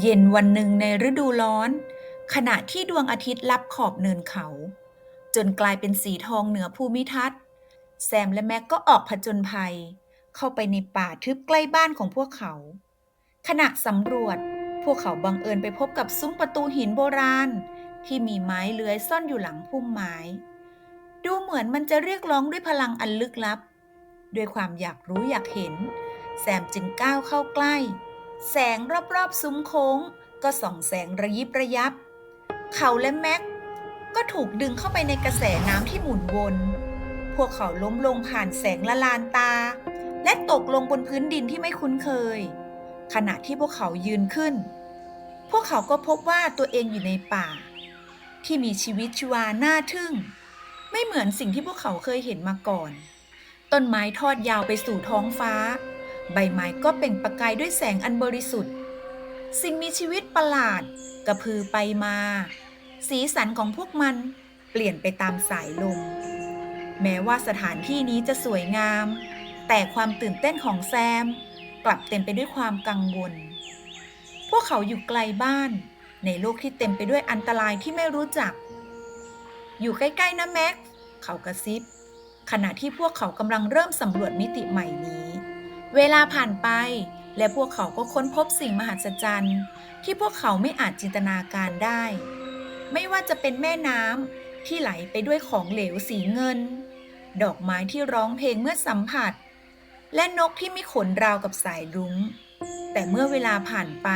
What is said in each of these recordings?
เย็นวันหนึ่งในฤดูร้อน ขณะที่ดวงอาทิตย์ลับขอบเนินเขา จนกลายเป็นสีทองเหนือภูมิทัศน์ แซมและแม็กก็ออกผจญภัย เข้าไปในป่าทึบใกล้บ้านของพวกเขา ขณะสำรวจ พวกเขาบังเอิญไปพบกับซุ้มประตูหินโบราณ ที่มีไม้เลื้อยซ่อนอยู่หลังพุ่มไม้ ดูเหมือนมันจะเรียกร้องด้วยพลังอันลึกลับ ด้วยความอยากรู้อยากเห็น แซมจึงก้าวเข้าใกล้ แสงรอบๆซุ้มโค้ง ก็ส่องแสงระยิบระยับ เขาและแม็กก็ถูกดึงเข้าไปในกระแสน้ำที่หมุนวน พวกเขาล้มลงผ่านแสงละลานตา และตกลงบนพื้นดินที่ไม่คุ้นเคย ขณะที่พวกเขายืนขึ้น พวกเขาก็พบว่าตัวเองอยู่ในป่า ที่มีชีวิตชีวาน่าทึ่ง ไม่เหมือนสิ่งที่พวกเขาเคยเห็นมาก่อน ต้นไม้ทอดยาวไปสู่ท้องฟ้า ใบไม้ก็เปล่งประกายด้วยแสงอันบริสุทธิ์ สิ่งมีชีวิตประหลาด กระพือไปมา สีสันของพวกมันเปลี่ยนไปตามสายลม แม้ว่าสถานที่นี้จะสวยงาม แต่ความตื่นเต้นของแซม กลับเต็มไปด้วยความกังวล พวกเขาอยู่ไกลบ้าน ในโลกที่เต็มไปด้วยอันตรายที่ไม่รู้จัก อยู่ใกล้ๆนะแม็ก เขากระซิบ ขณะที่พวกเขากำลังเริ่มสำรวจมิติใหม่นี้ เวลาผ่านไป และพวกเขาก็ค้นพบสิ่งมหัศจรรย์ ที่พวกเขาไม่อาจจินตนาการได้ ไม่ว่าจะเป็นแม่น้ำที่ไหลไปด้วยของเหลวสีเงิน ดอกไม้ที่ร้องเพลงเมื่อสัมผัส และนกที่มีขนราวกับสายรุง้ง แต่เมื่อเวลาผ่านไป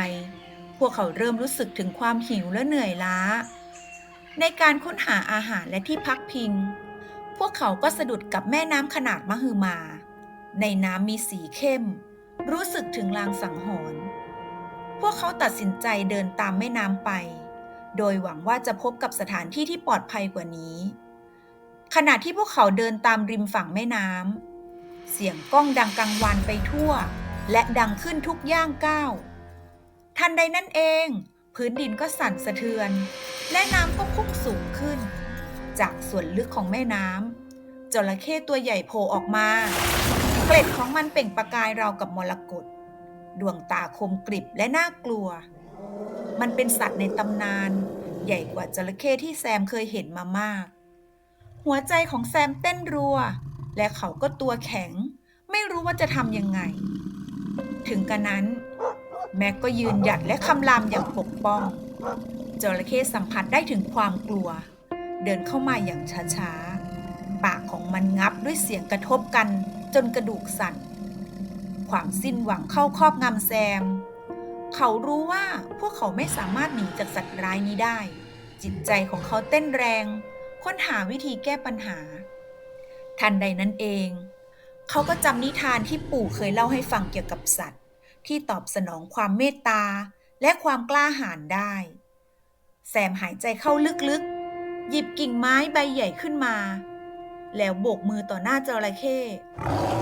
พวกเขาเริ่มรู้สึกถึงความหิวและเหนื่อยล้า ในการค้นหาอาหารและที่พักพิง พวกเขาก็สะดุดกับแม่น้ำขนาดมหึมา ในน้ำมีสีเข้ม รู้สึกถึงลางสังหรณ์พวกเขาตัดสินใจเดินตามแม่น้ำไป โดยหวังว่าจะพบกับสถานที่ที่ปลอดภัยกว่านี้ ขณะที่พวกเขาเดินตามริมฝั่งแม่น้ำเสียงก้องดังกังวานไปทั่ว และดังขึ้นทุกย่างก้าวทันใดนั่นเอง พื้นดินก็สั่นสะเทือน และน้ำก็พุ่งสูงขึ้น จากส่วนลึกของแม่น้ำจระเข้ตัวใหญ่โผล่ออกมา เกล็ดของมันเปล่งประกายราวกับมรกตดวงตาคมกริบและน่ากลัว มันเป็นสัตว์ในตำนาน ใหญ่กว่าจระเข้ที่แซมเคยเห็นมามาก หัวใจของแซมเต้นรัว และเขาก็ตัวแข็ง ไม่รู้ว่าจะทำยังไง ถึงกระนั้น แม็กก็ยืนหยัดและคำรามอย่างปกป้อง จระเข้สัมผัสได้ถึงความกลัว เดินเข้ามาอย่างช้าๆ ปากของมันงับด้วยเสียงกระทบกัน จนกระดูกสั่น ความสิ้นหวังเข้าครอบงำแซม เขารู้ว่าพวกเขาไม่สามารถหนีจากสัตว์ร้ายนี้ได้ จิตใจของเขาเต้นแรง ค้นหาวิธีแก้ปัญหา ทันใดนั้นเอง เขาก็จำนิทานที่ปู่เคยเล่าให้ฟังเกี่ยวกับสัตว์ ที่ตอบสนองความเมตตาและความกล้าหาญได้ แซมหายใจเข้าลึกๆ หยิบกิ่งไม้ใบใหญ่ขึ้นมา แล้วโบกมือต่อหน้าจระเข้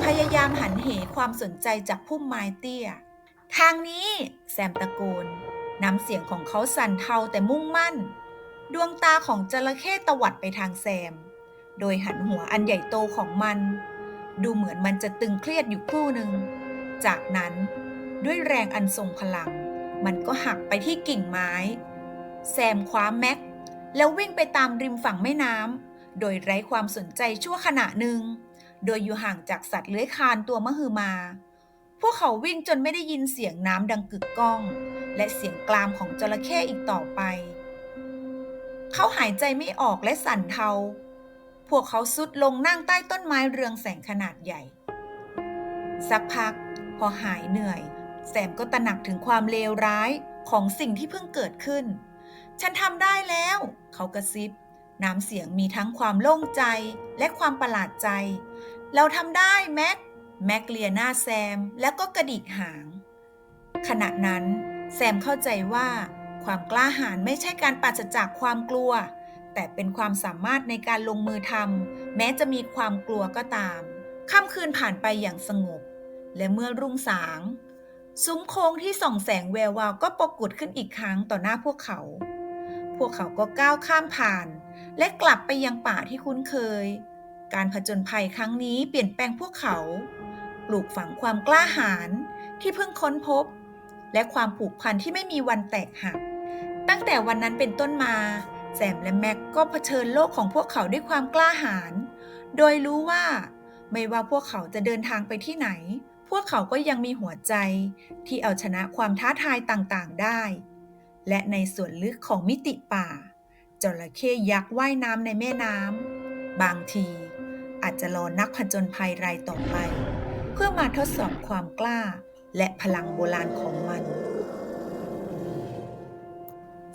พยายามหันเหความสนใจจากพุ่มไม้เตี้ย ทางนี้แซมตะโกนน้ำเสียงของเขาสั่นเทาแต่มุ่งมั่น ดวงตาของจระเข้ตวัดไปทางแซม โดยหันหัวอันใหญ่โตของมัน ดูเหมือนมันจะตึงเครียดอยู่ครู่หนึ่ง จากนั้นด้วยแรงอันทรงพลัง มันก็หักไปที่กิ่งไม้ แซมคว้าแม็ก แล้ววิ่งไปตามริมฝั่งแม่น้ำโดยไร้ความสนใจชั่วขณะหนึ่ง โดยอยู่ห่างจากสัตว์เลื้อยคลานตัวมหึมา พวกเขาวิ่งจนไม่ได้ยินเสียงน้ำดังกึกก้อง และเสียงกรามของจระเข้อีกต่อไป เขาหายใจไม่ออกและสั่นเทา พวกเขาสุดลงนั่งใต้ต้นไม้เรืองแสงขนาดใหญ่ สักพัก พอหายเหนื่อยแซมก็ตระหนักถึงความเลวร้ายของสิ่งที่เพิ่งเกิดขึ้น ฉันทำได้แล้ว เขากระซิบ น้ำเสียงมีทั้งความโล่งใจและความประหลาดใจ เราทำได้แม็ก แม็กเลียหน้าแซมแล้วก็กระดิกหาง ขณะนั้นแซมเข้าใจว่า ความกล้าหาญไม่ใช่การปราศจากความกลัว แต่เป็นความสามารถในการลงมือทำแม้จะมีความกลัวก็ตามค่ำคืนผ่านไปอย่างสงบ และเมื่อรุ่งสาง ซุ้มโค้งที่ส่องแสงแวววาวก็ปรากฏขึ้นอีกครั้งต่อหน้าพวกเขา พวกเขาก็ก้าวข้ามผ่าน และกลับไปยังป่าที่คุ้นเคย การผจญภัยครั้งนี้เปลี่ยนแปลงพวกเขา ปลูกฝังความกล้าหาญที่เพิ่งค้นพบ และความผูกพันที่ไม่มีวันแตกหัก ตั้งแต่วันนั้นเป็นต้นมา แซมและแม็กก็เผชิญโลกของพวกเขาด้วยความกล้าหาญ โดยรู้ว่า ไม่ว่าพวกเขาจะเดินทางไปที่ไหน พวกเขาก็ยังมีหัวใจ ที่เอาชนะความท้าทายต่างๆได้ และในส่วนลึกของมิติป่าจระเข้ยักษ์ว่ายน้ำในแม่น้ำบางที อาจจะรอนักผจญภัยรายต่อไป เพื่อมาทดสอบความกล้าและพลังโบราณของมัน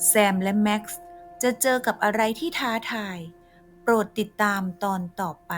แซมและแม็กซ์จะเจอกับอะไรที่ท้าทาย โปรดติดตามตอนต่อไป